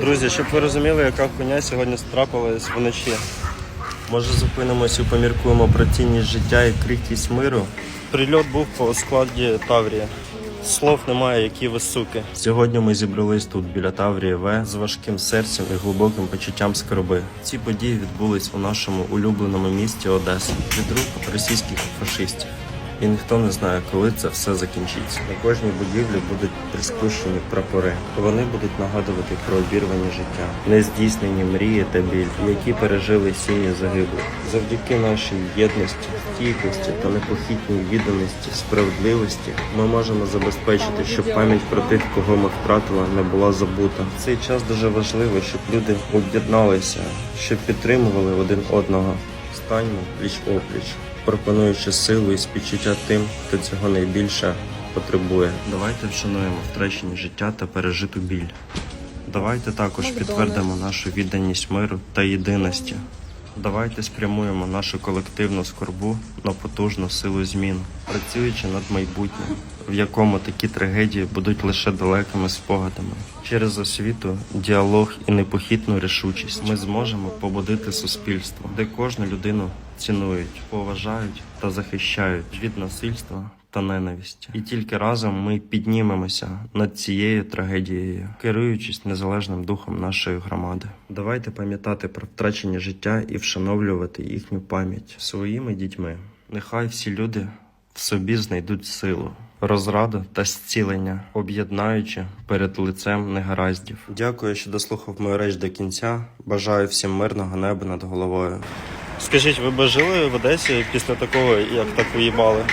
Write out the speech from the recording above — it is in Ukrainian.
Друзі, щоб ви розуміли, яка хуйня сьогодні трапилась вночі. Може зупинимося і поміркуємо про цінність життя і крихкість миру. Прильот був по складі Таврія. Слов немає, які ви суки. Сьогодні ми зібрались тут біля Таврії В з важким серцем і глибоким почуттям скорби. Ці події відбулись у нашому улюбленому місті Одеса від рук російських фашистів. І ніхто не знає, коли це все закінчиться. На кожній будівлі будуть приспущені прапори. Вони будуть нагадувати про обірвані життя, нездійснені мрії та біль, які пережили сім'ї загиблих. Завдяки нашій єдності, стійкості та непохитній відданості, справедливості, ми можемо забезпечити, щоб пам'ять про тих, кого ми втратили, не була забута. Цей час дуже важливо, щоб люди об'єдналися, щоб підтримували один одного. Станьмо пліч опліч пропонуючи силу і співчуття тим, хто цього найбільше потребує. Давайте вшануємо втрачені життя та пережиту біль. Давайте також підтвердимо нашу відданість миру та єдиності. Давайте спрямуємо нашу колективну скорбу на потужну силу змін, працюючи над майбутнім, в якому такі трагедії будуть лише далекими спогадами. Через освіту, діалог і непохитну рішучість ми зможемо побудити суспільство, де кожну людину цінують, поважають та захищають від насильства та ненависті. І тільки разом ми піднімемося над цією трагедією, керуючись незалежним духом нашої громади. Давайте пам'ятати про втрачені життя і вшановлювати їхню пам'ять своїми дітьми. Нехай всі люди в собі знайдуть силу. Розраду та зцілення, об'єднаючи перед лицем негараздів. Дякую, що дослухав мою реч до кінця. Бажаю всім мирного неба над головою. Скажіть, ви б жили в Одесі після такого, як так виїбали?